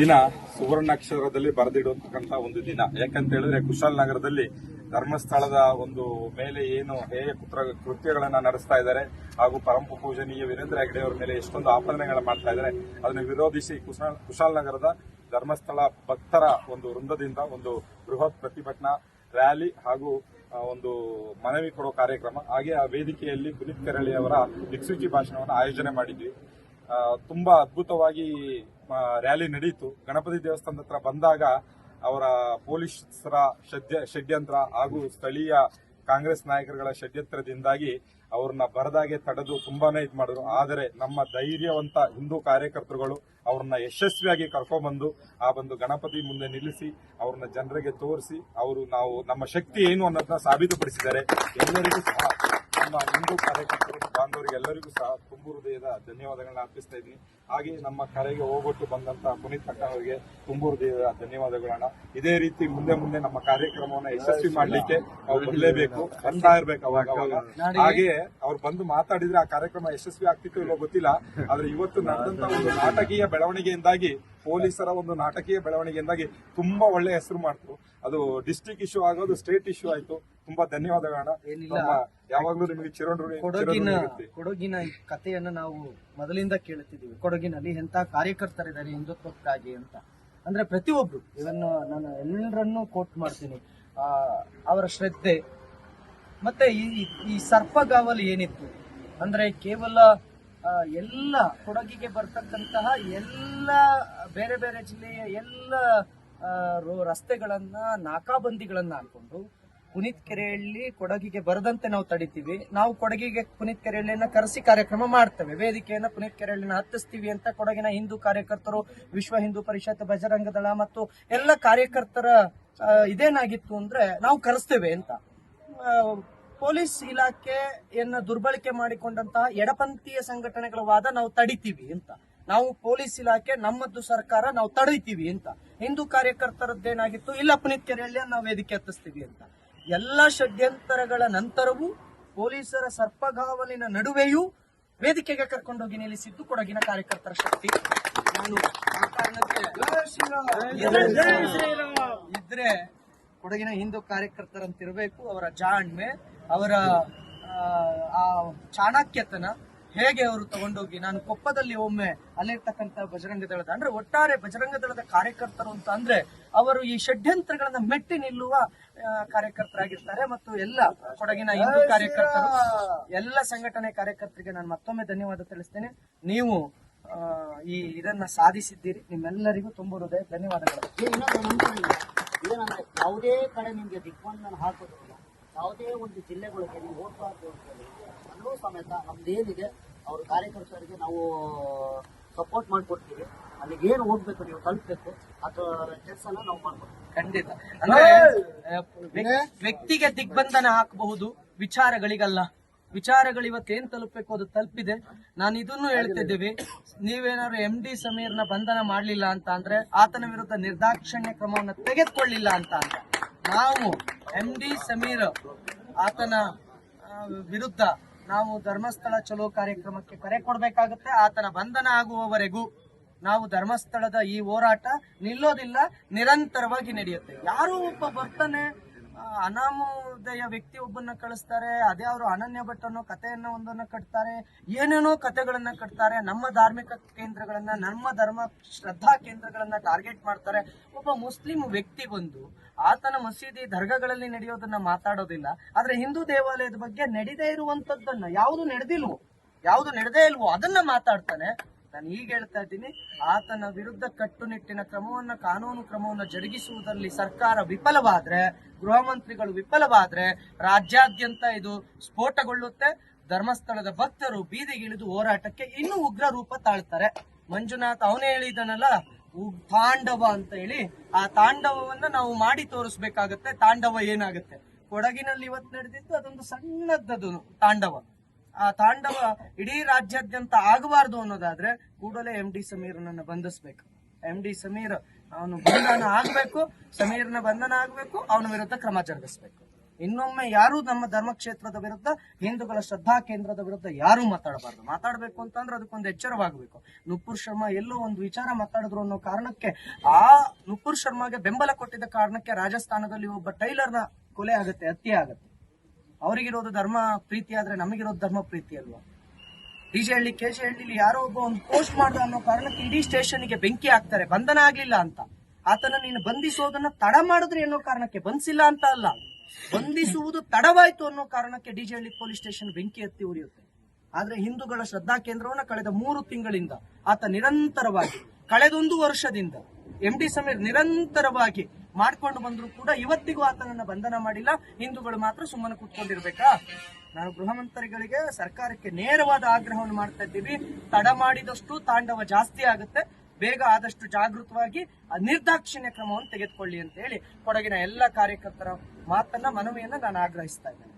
ದಿನ ಸುವರ್ಣಾಕ್ಷರದಲ್ಲಿ ಬರೆದಿಡುವಂತಕ್ಕಂತ ಒಂದು ದಿನ. ಯಾಕಂತ ಹೇಳಿದ್ರೆ ಕುಶಾಲನಗರದಲ್ಲಿ ಧರ್ಮಸ್ಥಳದ ಒಂದು ಮೇಲೆ ಏನು ಹೇಯ ಕುತ್ರ, ಕೃತ್ಯಗಳನ್ನ ನಡೆಸ್ತಾ ಇದ್ದಾರೆ ಹಾಗೂ ಪರಮ ಪೂಜನೀಯ ವೀರೇಂದ್ರ ಹೆಗ್ಡೆ ಅವರ ಮೇಲೆ ಎಷ್ಟೊಂದು ಆಪಾದನೆಗಳ ಮಾಡ್ತಾ ಇದ್ದಾರೆ, ಅದನ್ನು ವಿರೋಧಿಸಿ ಕುಶಾಲ್ ನಗರದ ಧರ್ಮಸ್ಥಳ ಭಕ್ತರ ಒಂದು ವೃಂದದಿಂದ ಒಂದು ಬೃಹತ್ ಪ್ರತಿಭಟನಾ ರ್ಯಾಲಿ ಹಾಗೂ ಒಂದು ಮನವಿ ಕೊಡೋ ಕಾರ್ಯಕ್ರಮ. ಹಾಗೆ ಆ ವೇದಿಕೆಯಲ್ಲಿ ಪುನೀತ್ ಕೆರಳಿ ಅವರ ದಿಕ್ಸೂಚಿ ಭಾಷಣವನ್ನು ಆಯೋಜನೆ ಮಾಡಿದ್ವಿ. ತುಂಬಾ ಅದ್ಭುತವಾಗಿ ರ್ಯಾಲಿ ನಡೆಯಿತು ಗಣಪತಿ ದೇವಸ್ಥಾನದ ಹತ್ರ ಬಂದಾಗ ಅವರ ಪೊಲೀಸರ ಷಡ್ಯ, ಷಡ್ಯಂತ್ರ ಹಾಗೂ ಸ್ಥಳೀಯ ಕಾಂಗ್ರೆಸ್ ನಾಯಕರುಗಳ ಷಡ್ಯಂತ್ರದಿಂದಾಗಿ ಅವ್ರನ್ನ ಬರದಾಗೆ ತಡೆದು ತುಂಬಾನೇ ಇದು ಮಾಡಿದ್ರು. ಆದರೆ ನಮ್ಮ ಧೈರ್ಯವಂತ ಹಿಂದೂ ಕಾರ್ಯಕರ್ತರುಗಳು ಅವ್ರನ್ನ ಯಶಸ್ವಿಯಾಗಿ ಕರ್ಕೊಂಡ್ಬಂದು ಆ ಬಂದು ಗಣಪತಿ ಮುಂದೆ ನಿಲ್ಲಿಸಿ, ಅವ್ರನ್ನ ಜನರಿಗೆ ತೋರಿಸಿ, ಅವರು ನಾವು ನಮ್ಮ ಶಕ್ತಿ ಏನು ಅನ್ನೋದನ್ನ ಸಾಬೀತುಪಡಿಸಿದ್ದಾರೆ. ಎಲ್ಲರಿಗೂ ಸಹ ನಮ್ಮ ಹಿಂದೂ ಕಾರ್ಯಕರ್ತರು ಬಾಂಧವರಿಗೆ ಎಲ್ಲರಿಗೂ ಸಹ ತುಂಬು ಹೃದಯದ ಧನ್ಯವಾದಗಳನ್ನ ಅರ್ಪಿಸ್ತಾ ಇದ್ದೀನಿ. ಹಾಗೆ ನಮ್ಮ ಕರೆಗೆ ಹೋಗೊಟ್ಟು ಬಂದಂತ ಪುನೀತ್ ಅಕ್ಕ ಅವರಿಗೆ ತುಂಬು ಹೃದಯದ ಧನ್ಯವಾದಗಳನ್ನ. ಇದೇ ರೀತಿ ಮುಂದೆ ಮುಂದೆ ನಮ್ಮ ಕಾರ್ಯಕ್ರಮವನ್ನ ಯಶಸ್ವಿ ಮಾಡ್ಲಿಕ್ಕೆ ಅವ್ರು ಬರಲೇಬೇಕು ಬರ್ತಾ ಇರ್ಬೇಕು ಅವಾಗ ಅವಾಗ. ಹಾಗೆ ಅವ್ರು ಬಂದು ಮಾತಾಡಿದ್ರೆ ಆ ಕಾರ್ಯಕ್ರಮ ಯಶಸ್ವಿ ಆಗ್ತಿತ್ತು ಇಲ್ಲೋ ಗೊತ್ತಿಲ್ಲ. ಆದ್ರೆ ಇವತ್ತು ನಡೆದಂತ ಒಂದು ನಾಟಕೀಯ ಬೆಳವಣಿಗೆಯಿಂದಾಗಿ, ಪೊಲೀಸರ ಒಂದು ನಾಟಕೀಯ ಬೆಳವಣಿಗೆಯಿಂದಾಗಿ ತುಂಬಾ ಒಳ್ಳೆ ಹೆಸರು ಮಾಡ್ತು. ಅದು ಡಿಸ್ಟ್ರಿಕ್ಟ್ ಇಶ್ಯೂ ಆಗೋದು ಸ್ಟೇಟ್ ಇಶ್ಯೂ ಆಯ್ತು. ತುಂಬಾ ಧನ್ಯವಾದಗಳನ್ನ ಏನಿಲ್ಲ. ನಮ್ಮ ಯಾವಾಗ್ಲೂ ನಿಮಗೆ ಚಿರೋಣಿ ಕೊಡಗಿನ ಕೊಡಗಿನ ಕಥೆಯನ್ನು ನಾವು ಮೊದಲಿಂದ ಕೇಳುತ್ತಿದ್ದೀವಿ. ಕೊಡಗಿನಲ್ಲಿ ಎಂತ ಕಾರ್ಯಕರ್ತರಿದ್ದಾರೆ ಹಿಂದುತ್ವಕ್ಕಾಗಿ ಅಂತ. ಅಂದ್ರೆ ಪ್ರತಿಯೊಬ್ರು ಇವನ್ನು ನಾನು ಎಲ್ಲರನ್ನೂ ಕೋಟ್ ಮಾಡ್ತೀನಿ. ಅವರ ಶ್ರದ್ಧೆ. ಮತ್ತೆ ಈ ಈ ಸರ್ಪಗಾವಲು ಏನಿತ್ತು? ಅಂದ್ರೆ ಕೇವಲ ಎಲ್ಲ ಕೊಡಗಿಗೆ ಬರ್ತಕ್ಕಂತಹ ಎಲ್ಲ ಬೇರೆ ಬೇರೆ ಜಿಲ್ಲೆಯ ಎಲ್ಲ ರಸ್ತೆಗಳನ್ನ ನಾಕಾಬಂದಿಗಳನ್ನ ಹಾಕೊಂಡು ಪುನೀತ್ ಕೆರೆಯಲ್ಲಿ ಕೊಡಗಿಗೆ ಬರದಂತೆ ನಾವು ತಡಿತೀವಿ. ನಾವು ಕೊಡಗಿಗೆ ಪುನೀತ್ ಕೆರೆಹಳ್ಳಿಯನ್ನ ಕರೆಸಿ ಕಾರ್ಯಕ್ರಮ ಮಾಡ್ತೇವೆ. ವೇದಿಕೆಯನ್ನ ಪುನೀತ್ ಕೆರೆಹಳ್ಳಿನ ಹತ್ತಿಸ್ತೀವಿ ಅಂತ ಕೊಡಗಿನ ಹಿಂದೂ ಕಾರ್ಯಕರ್ತರು, ವಿಶ್ವ ಹಿಂದೂ ಪರಿಷತ್, ಬಜರಂಗ ದಳ ಮತ್ತು ಎಲ್ಲ ಕಾರ್ಯಕರ್ತರ ಇದೇನಾಗಿತ್ತು ಅಂದ್ರೆ ನಾವು ಕರೆಸ್ತೇವೆ ಅಂತ. ಪೊಲೀಸ್ ಇಲಾಖೆಯನ್ನ ದುರ್ಬಳಕೆ ಮಾಡಿಕೊಂಡಂತಹ ಎಡಪಂಥೀಯ ಸಂಘಟನೆಗಳ ವಾದ ನಾವು ತಡಿತೀವಿ ಅಂತ. ನಾವು ಪೊಲೀಸ್ ಇಲಾಖೆ ನಮ್ಮದು ಸರ್ಕಾರ, ನಾವು ತಡೀತೀವಿ ಅಂತ. ಹಿಂದೂ ಕಾರ್ಯಕರ್ತರದ್ದೇನಾಗಿತ್ತು? ಇಲ್ಲ, ಪುನೀತ್ ಕೆರೆಯಲ್ಲಿ ನಾವು ವೇದಿಕೆ ಹತ್ತಿಸ್ತೀವಿ ಅಂತ. ಎಲ್ಲ ಷಡ್ಯಂತರಗಳ ನಂತರವೂ ಪೊಲೀಸರ ಸರ್ಪಗಾವಲಿನ ನಡುವೆಯೂ ವೇದಿಕೆಗೆ ಕರ್ಕೊಂಡೋಗಿ ನಿಲ್ಲಿಸಿದ್ದು ಕೊಡಗಿನ ಕಾರ್ಯಕರ್ತರ ಶಕ್ತಿ. ನಾನು ಇದ್ರೆ ಕೊಡಗಿನ ಹಿಂದೂ ಕಾರ್ಯಕರ್ತರಂತಿರಬೇಕು ಅವರ ಜಾಣ್ಮೆ ಅವರ ಆ, ಚಾಣಕ್ಯತನ ಹೇಗೆ ಅವರು ತಗೊಂಡೋಗಿ ನಾನು ಕೊಪ್ಪದಲ್ಲಿ ಒಮ್ಮೆ ಅಲ್ಲಿರ್ತಕ್ಕಂಥ ಬಜರಂಗ ದಳದ ಅಂದ್ರೆ ಒಟ್ಟಾರೆ ಬಜರಂಗ ದಳದ ಕಾರ್ಯಕರ್ತರು ಅಂತ ಅಂದ್ರೆ ಅವರು ಈ ಷಡ್ಯಂತ್ರಗಳನ್ನ ಮೆಟ್ಟಿ ನಿಲ್ಲುವ ಕಾರ್ಯಕರ್ತರಾಗಿರ್ತಾರೆ ಮತ್ತು ಎಲ್ಲ ಕೊಡಗಿನ ಹಿಂದೂ ಕಾರ್ಯಕರ್ತರು, ಎಲ್ಲ ಸಂಘಟನೆ ಕಾರ್ಯಕರ್ತರಿಗೆ ನಾನು ಮತ್ತೊಮ್ಮೆ ಧನ್ಯವಾದ ತಿಳಿಸ್ತೇನೆ. ನೀವು ಈ ಇದನ್ನ ಸಾಧಿಸಿದ್ದೀರಿ. ನಿಮ್ಮೆಲ್ಲರಿಗೂ ತುಂಬ ಹೃದಯ ಧನ್ಯವಾದಗಳು. ಏನಂದ್ರೆ ಯಾವುದೇ ಕಡೆ ನಿಮ್ಗೆ ದಿಗ್ಬಂಧನ ಹಾಕೋದಿಲ್ಲ. ಯಾವುದೇ ಒಂದು ಜಿಲ್ಲೆಗಳಿಗೆ ನೀವು ಹೋಗ್ಬಾರ್ದು ಅಂತ ಹೇಳಿ ಅಲ್ಲೂ ಸಮೇತ ನಮ್ದೇನಿದೆ, ಅವ್ರ ಕಾರ್ಯಕರ್ತರಿಗೆ ನಾವು ಸಪೋರ್ಟ್ ಮಾಡ್ಕೊಡ್ತೀವಿ. ಅಲ್ಲಿಗೆ ಏನು ಹೋಗ್ಬೇಕು ನೀವು ತಲುಪಬೇಕು ಅಥವಾ ಕೆಲಸನ ನಾವು ಮಾಡ್ಕೊಡ್ತೀವಿ. ಖಂಡಿತ. ಅಂದ್ರೆ ವ್ಯಕ್ತಿ- ವ್ಯಕ್ತಿಗೆ ದಿಗ್ಬಂಧನ ಹಾಕಬಹುದು ವಿಚಾರಗಳಿಗಲ್ಲ. ವಿಚಾರಗಳು ಇವತ್ತೇನ್ ತಲುಪಬೇಕು ಅದು ತಲುಪಿದೆ. ನಾನು ಇದನ್ನು ಹೇಳ್ತಿದ್ದೀವಿ. ನೀವೇನಾದ್ರು ಎಂ ಡಿ ಸಮೀರ್ನ ಬಂಧನ ಮಾಡಲಿಲ್ಲ ಅಂತ ಅಂದ್ರೆ ಆತನ ವಿರುದ್ಧ ನಿರ್ದಾಕ್ಷಿಣ್ಯ ಕ್ರಮವನ್ನು ತೆಗೆದುಕೊಳ್ಳಿಲ್ಲ ಅಂತ ಅಂದ್ರೆ ನಾವು ಎಂ ಡಿ ಸಮೀರ್ ಆತನ ಆ, ವಿರುದ್ಧ ನಾವು ಧರ್ಮಸ್ಥಳ ಚಲೋ ಕಾರ್ಯಕ್ರಮಕ್ಕೆ ಕರೆ ಕೊಡಬೇಕಾಗುತ್ತೆ. ಆತನ ಬಂಧನ ಆಗುವವರೆಗೂ ನಾವು ಧರ್ಮಸ್ಥಳದ ಈ ಹೋರಾಟ ನಿಲ್ಲೋದಿಲ್ಲ, ನಿರಂತರವಾಗಿ ನಡೆಯುತ್ತೆ. ಯಾರೋ ಒಬ್ಬ ಬರ್ತಾನೆ ಅನಾಮೋದಯ ವ್ಯಕ್ತಿ ಒಬ್ಬನ್ನ ಕಳಿಸ್ತಾರೆ, ಅದೇ ಅವರು ಅನನ್ಯ ಭಟ್ ಅನ್ನೋ ಕಥೆಯನ್ನ ಒಂದನ್ನ ಕಟ್ತಾರೆ, ಏನೇನೋ ಕಥೆಗಳನ್ನ ಕಟ್ತಾರೆ, ನಮ್ಮ ಧಾರ್ಮಿಕ ಕೇಂದ್ರಗಳನ್ನ, ನಮ್ಮ ಧರ್ಮ ಶ್ರದ್ಧಾ ಕೇಂದ್ರಗಳನ್ನ ಟಾರ್ಗೆಟ್ ಮಾಡ್ತಾರೆ. ಒಬ್ಬ ಮುಸ್ಲಿಂ ವ್ಯಕ್ತಿ ಬಂದು ಆತನ ಮಸೀದಿ ದರ್ಗಾಗಳಲ್ಲಿ ನಡೆಯೋದನ್ನ ಮಾತಾಡೋದಿಲ್ಲ. ಆದ್ರೆ ಹಿಂದೂ ದೇವಾಲಯದ ಬಗ್ಗೆ ನಡೆದೇ ಇರುವಂತದ್ದನ್ನ, ಯಾವುದು ನಡೆದಿಲ್ವೋ, ಯಾವುದು ನಡೆದೇ ಇಲ್ವೋ ಅದನ್ನ ಮಾತಾಡ್ತಾನೆ. ನಾನು ಈಗ ಹೇಳ್ತಾ ಇದ್ದೀನಿ, ಆತನ ವಿರುದ್ಧ ಕಟ್ಟುನಿಟ್ಟಿನ ಕ್ರಮವನ್ನ, ಕಾನೂನು ಕ್ರಮವನ್ನು ಜರುಗಿಸುವುದರಲ್ಲಿ ಸರ್ಕಾರ ವಿಫಲವಾದ್ರೆ, ಗೃಹ ಮಂತ್ರಿಗಳು ವಿಫಲವಾದ್ರೆ, ರಾಜ್ಯಾದ್ಯಂತ ಇದು ಸ್ಫೋಟಗೊಳ್ಳುತ್ತೆ. ಧರ್ಮಸ್ಥಳದ ಭಕ್ತರು ಬೀದಿಗಿಳಿದು ಹೋರಾಟಕ್ಕೆ ಇನ್ನೂ ಉಗ್ರ ರೂಪ ತಾಳ್ತಾರೆ. ಮಂಜುನಾಥ್ ಅವನೇ ಹೇಳಿದನಲ್ಲ ತಾಂಡವ ಅಂತ ಹೇಳಿ. ಆ ತಾಂಡವವನ್ನ ನಾವು ಮಾಡಿ ತೋರಿಸ್ಬೇಕಾಗತ್ತೆ, ತಾಂಡವ ಏನಾಗುತ್ತೆ? ಕೊಡಗಿನಲ್ಲಿ ಇವತ್ತು ನಡೆದಿದ್ದು ಅದೊಂದು ಸಣ್ಣದದು ತಾಂಡವ. ಆ ತಾಂಡವ ಇಡೀ ರಾಜ್ಯಾದ್ಯಂತ ಆಗಬಾರ್ದು ಅನ್ನೋದಾದ್ರೆ ಕೂಡಲೇ ಎಂ ಡಿ ಸಮೀರ್ನನ್ನು ಬಂಧಿಸ್ಬೇಕು. ಎಂ ಡಿ ಸಮೀರ್ ಅವನು ಬಂಧನ ಆಗಬೇಕು, ಸಮೀರ್ನ ಬಂಧನ ಆಗಬೇಕು, ಅವನ ವಿರುದ್ಧ ಕ್ರಮ ಜರುಗಿಸ್ಬೇಕು. ಇನ್ನೊಮ್ಮೆ ಯಾರು ನಮ್ಮ ಧರ್ಮಕ್ಷೇತ್ರದ ವಿರುದ್ಧ, ಹಿಂದೂಗಳ ಶ್ರದ್ಧಾ ಕೇಂದ್ರದ ವಿರುದ್ಧ ಯಾರು ಮಾತಾಡಬಾರ್ದು. ಮಾತಾಡಬೇಕು ಅಂತಂದ್ರೆ ಅದಕ್ಕೊಂದು ಎಚ್ಚರವಾಗಬೇಕು. ನುಪುರ್ ಶರ್ಮಾ ಎಲ್ಲೋ ಒಂದು ವಿಚಾರ ಮಾತಾಡಿದ್ರು ಅನ್ನೋ ಕಾರಣಕ್ಕೆ, ಆ ನುಪುರ್ ಶರ್ಮಾಗೆ ಬೆಂಬಲ ಕೊಟ್ಟಿದ್ದ ಕಾರಣಕ್ಕೆ ರಾಜಸ್ಥಾನದಲ್ಲಿ ಒಬ್ಬ ಟೈಲರ್ನ ಕೊಲೆ ಆಗುತ್ತೆ, ಹತ್ಯೆ ಆಗುತ್ತೆ. ಅವರಿಗಿರೋದು ಧರ್ಮ ಪ್ರೀತಿ ಆದ್ರೆ ನಮಗಿರೋದು ಧರ್ಮ ಪ್ರೀತಿ ಅಲ್ವಾ? ಡಿಜೆ ಹಳ್ಳಿ, ಕೆ ಜೆ ಹಳ್ಳಿಲಿ ಯಾರೋ ಒಬ್ಬ ಒಂದು ಪೋಸ್ಟ್ ಮಾಡ್ದ ಅನ್ನೋ ಕಾರಣಕ್ಕೆ ಇಡೀ ಸ್ಟೇಷನ್ಗೆ ಬೆಂಕಿ ಹಾಕ್ತಾರೆ. ಬಂಧನ ಆಗ್ಲಿಲ್ಲ ಅಂತ. ಆತನ ನೀನು ಬಂಧಿಸೋದನ್ನ ತಡ ಮಾಡಿದ್ರೆ ಅನ್ನೋ ಕಾರಣಕ್ಕೆ, ಬಂಧಿಸಿಲ್ಲ ಅಂತ ಅಲ್ಲ. ಬಂಧಿಸುವುದು ತಡವಾಯ್ತು ಅನ್ನೋ ಕಾರಣಕ್ಕೆ D J Halli police station ಬೆಂಕಿ ಎತ್ತಿ ಉರಿಯುತ್ತೆ. ಆದ್ರೆ ಹಿಂದೂಗಳ ಶ್ರದ್ಧಾ ಕೇಂದ್ರವನ್ನ ಕಳೆದ ಮೂರು ತಿಂಗಳಿಂದ ಆತ ನಿರಂತರವಾಗಿ, ಕಳೆದೊಂದು ವರ್ಷದಿಂದ ಎಂ ಡಿ ಸಮೀರ್ ನಿರಂತರವಾಗಿ ಮಾಡ್ಕೊಂಡು ಬಂದ್ರು ಕೂಡ ಇವತ್ತಿಗೂ ಆತನನ್ನ ಬಂಧನ ಮಾಡಿಲ್ಲ. ಹಿಂದೂಗಳು ಮಾತ್ರ ಸುಮ್ಮನೆ ಕುತ್ಕೊಂಡಿರ್ಬೇಕಾ? ನಾನು ಗೃಹ ಮಂತ್ರಿಗಳಿಗೆ ಸರ್ಕಾರಕ್ಕೆ ನೇರವಾದ ಆಗ್ರಹವನ್ನು ಮಾಡ್ತಾ ಇದ್ದೀವಿ. ತಡ ಮಾಡಿದಷ್ಟು ತಾಂಡವ ಜಾಸ್ತಿ ಆಗುತ್ತೆ. ಬೇಗ ಆದಷ್ಟು ಜಾಗೃತವಾಗಿ ನಿರ್ದಾಕ್ಷಿಣ್ಯ ಕ್ರಮವನ್ನು ತೆಗೆದುಕೊಳ್ಳಿ ಅಂತ ಹೇಳಿ ಕೊಡಗಿನ ಎಲ್ಲ ಕಾರ್ಯಕರ್ತರ ಮಾತನ್ನ ಮನವಿಯನ್ನ ನಾನು ಆಗ್ರಹಿಸ್ತಾ ಇದ್ದೇನೆ.